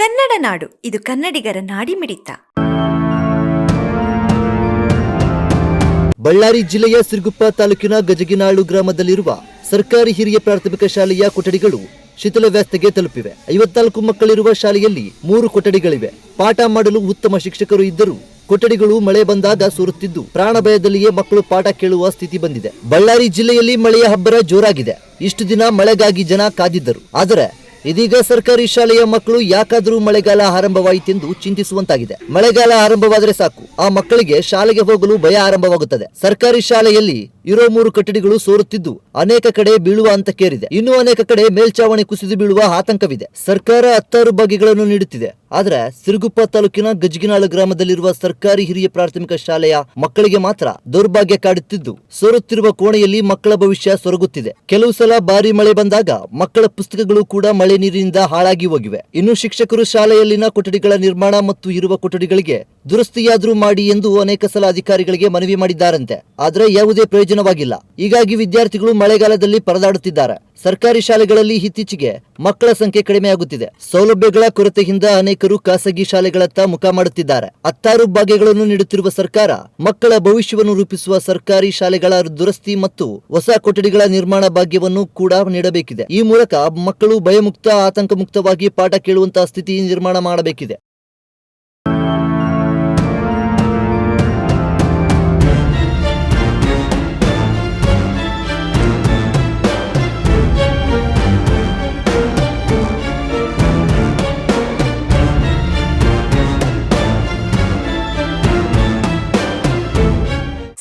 ಕನ್ನಡ ನಾಡು, ಇದು ಕನ್ನಡಿಗರ ನಾಡಿಮಿಡಿತ ಬಳ್ಳಾರಿ ಜಿಲ್ಲೆಯ ಸಿರುಗುಪ್ಪ ತಾಲೂಕಿನ ಗಜಗಿನಾಳು ಗ್ರಾಮದಲ್ಲಿರುವ ಸರ್ಕಾರಿ ಹಿರಿಯ ಪ್ರಾಥಮಿಕ ಶಾಲೆಯ ಕೊಠಡಿಗಳು ಶಿಥಿಲ ವ್ಯವಸ್ಥೆಗೆ ತಲುಪಿವೆ. ಐವತ್ನಾಲ್ಕು ಮಕ್ಕಳಿರುವ ಶಾಲೆಯಲ್ಲಿ ಮೂರು ಕೊಠಡಿಗಳಿವೆ. ಪಾಠ ಮಾಡಲು ಉತ್ತಮ ಶಿಕ್ಷಕರು ಇದ್ದರೂ ಕೊಠಡಿಗಳು ಮಳೆ ಬಂದಾಗ ಸೋರುತ್ತಿದ್ದು ಪ್ರಾಣ ಭಯದಲ್ಲಿಯೇ ಮಕ್ಕಳು ಪಾಠ ಕೇಳುವ ಸ್ಥಿತಿ ಬಂದಿದೆ. ಬಳ್ಳಾರಿ ಜಿಲ್ಲೆಯಲ್ಲಿ ಮಳೆಯ ಹಬ್ಬರ ಜೋರಾಗಿದೆ. ಇಷ್ಟು ದಿನ ಮಳೆಗಾಗಿ ಜನ ಕಾದಿದ್ದರು. ಆದರೆ ಇದೀಗ ಸರ್ಕಾರಿ ಶಾಲೆಯ ಮಕ್ಕಳು ಯಾಕಾದರೂ ಮಳೆಗಾಲ ಆರಂಭವಾಯಿತೆಂದು ಚಿಂತಿಸುವಂತಾಗಿದೆ. ಮಳೆಗಾಲ ಆರಂಭವಾದರೆ ಸಾಕು. ಆ ಮಕ್ಕಳಿಗೆ ಶಾಲೆಗೆ ಹೋಗಲು ಭಯ ಆರಂಭವಾಗುತ್ತದೆ. ಸರ್ಕಾರಿ ಶಾಲೆಯಲ್ಲಿ ಇರೋ ಮೂರು ಕಟ್ಟಡಿಗಳು ಸೋರುತ್ತಿದ್ದು ಅನೇಕ ಕಡೆ ಬೀಳುವ ಹಂತಕ್ಕೇರಿದೆ ಇನ್ನು ಅನೇಕ ಕಡೆ ಮೇಲ್ಚಾವಣಿ ಕುಸಿದು ಬೀಳುವ ಆತಂಕವಿದೆ. ಸರ್ಕಾರ ಹತ್ತಾರು ಬಗೆಗಳನ್ನು ನೀಡುತ್ತಿದೆ. ಆದರೆ ಸಿರುಗುಪ್ಪ ತಾಲೂಕಿನ ಗಜಗಿನಾಳು ಗ್ರಾಮದಲ್ಲಿರುವ ಸರ್ಕಾರಿ ಹಿರಿಯ ಪ್ರಾಥಮಿಕ ಶಾಲೆಯ ಮಕ್ಕಳಿಗೆ ಮಾತ್ರ ದೌರ್ಭಾಗ್ಯ ಕಾಡುತ್ತಿದ್ದು, ಸೋರುತ್ತಿರುವ ಕೋಣೆಯಲ್ಲಿ ಮಕ್ಕಳ ಭವಿಷ್ಯ ಸೊರಗುತ್ತಿದೆ. ಕೆಲವು ಸಲ ಭಾರಿ ಮಳೆ ಬಂದಾಗ ಮಕ್ಕಳ ಪುಸ್ತಕಗಳು ಕೂಡ ಮಳೆ ನೀರಿನಿಂದ ಹಾಳಾಗಿ ಹೋಗಿವೆ. ಇನ್ನು ಶಿಕ್ಷಕರು ಶಾಲೆಯಲ್ಲಿನ ಕೊಠಡಿಗಳ ನಿರ್ಮಾಣ ಮತ್ತು ಇರುವ ಕೊಠಡಿಗಳಿಗೆ ದುರಸ್ತಿಯಾದ್ರೂ ಮಾಡಿ ಎಂದು ಅನೇಕ ಸಲ ಅಧಿಕಾರಿಗಳಿಗೆ ಮನವಿ ಮಾಡಿದ್ದಾರಂತೆ. ಆದರೆ ಯಾವುದೇ ಪ್ರಯೋಜನವಾಗಿಲ್ಲ. ಹೀಗಾಗಿ ವಿದ್ಯಾರ್ಥಿಗಳು ಮಳೆಗಾಲದಲ್ಲಿ ಪರದಾಡುತ್ತಿದ್ದಾರೆ. ಸರ್ಕಾರಿ ಶಾಲೆಗಳಲ್ಲಿ ಇತ್ತೀಚೆಗೆ ಮಕ್ಕಳ ಸಂಖ್ಯೆ ಕಡಿಮೆಯಾಗುತ್ತಿದೆ ಸೌಲಭ್ಯಗಳ ಕೊರತೆಯಿಂದ ಅನೇಕರು ಖಾಸಗಿ ಶಾಲೆಗಳತ್ತ ಮುಖ ಮಾಡುತ್ತಿದ್ದಾರೆ. ಹತ್ತಾರು ಭಾಗ್ಯಗಳನ್ನು ನೀಡುತ್ತಿರುವ ಸರ್ಕಾರ ಮಕ್ಕಳ ಭವಿಷ್ಯವನ್ನು ರೂಪಿಸುವ ಸರ್ಕಾರಿ ಶಾಲೆಗಳ ದುರಸ್ತಿ ಮತ್ತು ಹೊಸ ಕೊಠಡಿಗಳ ನಿರ್ಮಾಣ ಭಾಗ್ಯವನ್ನು ಕೂಡ ನೀಡಬೇಕಿದೆ. ಈ ಮೂಲಕ ಮಕ್ಕಳು ಭಯಮುಕ್ತ ಆತಂಕ ಮುಕ್ತವಾಗಿ ಪಾಠ ಕೇಳುವಂತಹ ಸ್ಥಿತಿ ನಿರ್ಮಾಣ ಮಾಡಬೇಕಿದೆ.